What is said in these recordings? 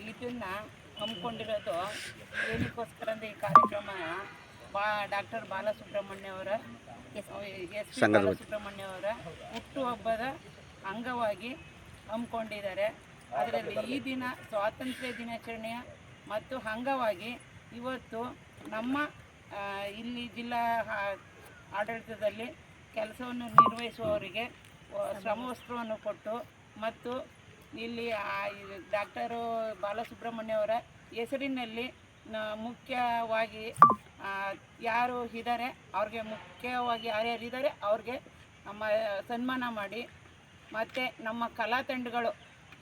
ಇದನ್ನ ಹಮ್ಮಿಕೊಂಡಿರೋದು ಏನಕ್ಕೋಸ್ಕರ ಅಂದ್ರೆ ಈ ಕಾರ್ಯಕ್ರಮ ಬಾ ಡಾಕ್ಟರ್ ಬಾಲಸುಬ್ರಹ್ಮಣ್ಯ ಅವರ ಎಸ್ ಪಿ ಬಾಲಸುಬ್ರಹ್ಮಣ್ಯ ಅವರ ಹುಟ್ಟುಹಬ್ಬದ ಅಂಗವಾಗಿ ಹಮ್ಮಿಕೊಂಡಿದ್ದಾರೆ. ಅದರಲ್ಲಿ ಈ ದಿನ ಸ್ವಾತಂತ್ರ್ಯ ದಿನಾಚರಣೆಯ ಮತ್ತು ಅಂಗವಾಗಿ ಇವತ್ತು ನಮ್ಮ ಇಲ್ಲಿ ಜಿಲ್ಲಾ ಆಡಳಿತದಲ್ಲಿ ಕೆಲಸವನ್ನು ನಿರ್ವಹಿಸುವವರಿಗೆ ಶ್ರಮವಸ್ತ್ರವನ್ನು ಕೊಟ್ಟು ಮತ್ತು ಇಲ್ಲಿ ಡಾಕ್ಟರು ಬಾಲಸುಬ್ರಹ್ಮಣ್ಯ ಅವರ ಹೆಸರಿನಲ್ಲಿ ಮುಖ್ಯವಾಗಿ ಯಾರು ಇದ್ದಾರೆ ಅವ್ರಿಗೆ ಮುಖ್ಯವಾಗಿ ಯಾರ್ಯಾರು ಇದ್ದಾರೆ ಅವ್ರಿಗೆ ನಮ್ಮ ಸನ್ಮಾನ ಮಾಡಿ. ಮತ್ತು ನಮ್ಮ ಕಲಾ ತಂಡಗಳು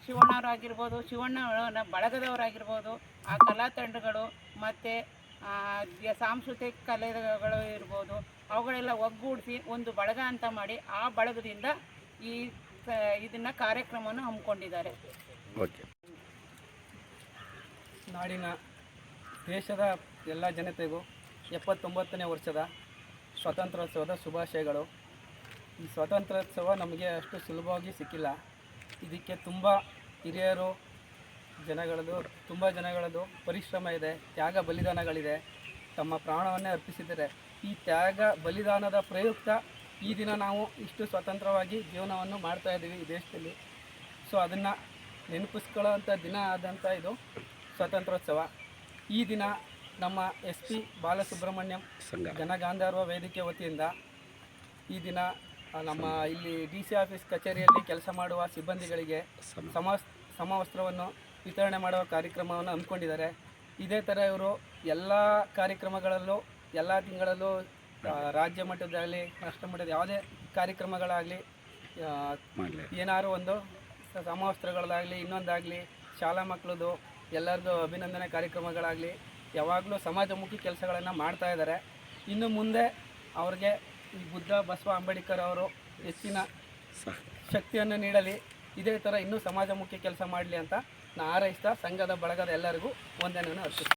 ಶಿವಣ್ಣವರಾಗಿರ್ಬೋದು ಶಿವಣ್ಣ ಬಳಗದವರಾಗಿರ್ಬೋದು ಆ ಕಲಾ ತಂಡಗಳು, ಮತ್ತು ಸಾಂಸ್ಕೃತಿಕ ಕಲೆಗಳು ಇರ್ಬೋದು ಅವುಗಳೆಲ್ಲ ಒಗ್ಗೂಡಿಸಿ ಒಂದು ಬಳಗ ಅಂತ ಮಾಡಿ ಆ ಬಳಗದಿಂದ ಈ ಸ- ಇದನ್ನ ಕಾರ್ಯಕ್ರಮವನ್ನು ಹಮ್ಮಿಕೊಂಡಿದ್ದಾರೆ. ಓಕೆ. ನಾಡಿನ ದೇಶದ ಎಲ್ಲ ಜನತೆಗೂ ಎಪ್ಪತ್ತೊಂಬತ್ತನೇ ವರ್ಷದ ಸ್ವಾತಂತ್ರ್ಯೋತ್ಸವದ ಶುಭಾಶಯಗಳು. ಈ ಸ್ವಾತಂತ್ರ್ಯೋತ್ಸವ ನಮಗೆ ಅಷ್ಟು ಸುಲಭವಾಗಿ ಸಿಕ್ಕಿಲ್ಲ. ಇದಕ್ಕೆ ತುಂಬ ಹಿರಿಯರು ಜನಗಳದು ತುಂಬ ಜನಗಳದು ಪರಿಶ್ರಮ ಇದೆ ತ್ಯಾಗ ಬಲಿದಾನಗಳಿದೆ. ತಮ್ಮ ಪ್ರಾಣವನ್ನೇ ಅರ್ಪಿಸಿದ್ದಾರೆ ಈ ತ್ಯಾಗ ಬಲಿದಾನದ ಪ್ರಯುಕ್ತ ಈ ದಿನ ನಾವು ಇಷ್ಟು ಸ್ವತಂತ್ರವಾಗಿ ಜೀವನವನ್ನು ಮಾಡ್ತಾ ಇದ್ದೀವಿ ಈ ದೇಶದಲ್ಲಿ. ಸೊ ಅದನ್ನು ನೆನಪಿಸ್ಕೊಳ್ಳೋವಂಥ ದಿನ ಆದಂಥ ಇದು ಸ್ವಾತಂತ್ರ್ಯೋತ್ಸವ. ಈ ದಿನ ನಮ್ಮ ಎಸ್ ಪಿ ಬಾಲಸುಬ್ರಹ್ಮಣ್ಯಂ ಜನಗಾಂಧರ್ವ ವೇದಿಕೆ ವತಿಯಿಂದ ಈ ದಿನ ನಮ್ಮ ಇಲ್ಲಿ ಡಿ ಸಿ ಆಫೀಸ್ ಕಚೇರಿಯಲ್ಲಿ ಕೆಲಸ ಮಾಡುವ ಸಿಬ್ಬಂದಿಗಳಿಗೆ ಸಮ ಸಮವಸ್ತ್ರವನ್ನು ವಿತರಣೆ ಮಾಡುವ ಕಾರ್ಯಕ್ರಮವನ್ನು ಹಮ್ಮಿಕೊಂಡಿದ್ದಾರೆ. ಇದೇ ಥರ ಇವರು ಎಲ್ಲ ಕಾರ್ಯಕ್ರಮಗಳಲ್ಲೂ ಎಲ್ಲ ತಿಂಗಳಲ್ಲೂ ರಾಜ್ಯ ಮಟ್ಟದಾಗಲಿ ರಾಷ್ಟ್ರ ಮಟ್ಟದ ಯಾವುದೇ ಕಾರ್ಯಕ್ರಮಗಳಾಗಲಿ ಏನಾದರೂ ಒಂದು ಸಮವಸ್ತ್ರಗಳದಾಗಲಿ ಇನ್ನೊಂದಾಗಲಿ ಶಾಲಾ ಮಕ್ಕಳದು ಎಲ್ಲರದು ಅಭಿನಂದನೆ ಕಾರ್ಯಕ್ರಮಗಳಾಗಲಿ ಯಾವಾಗಲೂ ಸಮಾಜಮುಖಿ ಕೆಲಸಗಳನ್ನು ಮಾಡ್ತಾ ಇದ್ದಾರೆ ಇನ್ನು ಮುಂದೆ ಅವ್ರಿಗೆ ಈ ಬುದ್ಧ ಬಸವ ಅಂಬೇಡ್ಕರ್ ಅವರು ಹೆಚ್ಚಿನ ಶಕ್ತಿಯನ್ನು ನೀಡಲಿ. ಇದೇ ಥರ ಇನ್ನೂ ಸಮಾಜಮುಖಿ ಕೆಲಸ ಮಾಡಲಿ ಅಂತ ನಾ ಹಾರೈಸ್ತಾ ಸಂಘದ ಬಳಗದ ಎಲ್ಲರಿಗೂ ವಂದನೆಯನ್ನು ಅರ್ಪಿಸ್ತೀನಿ.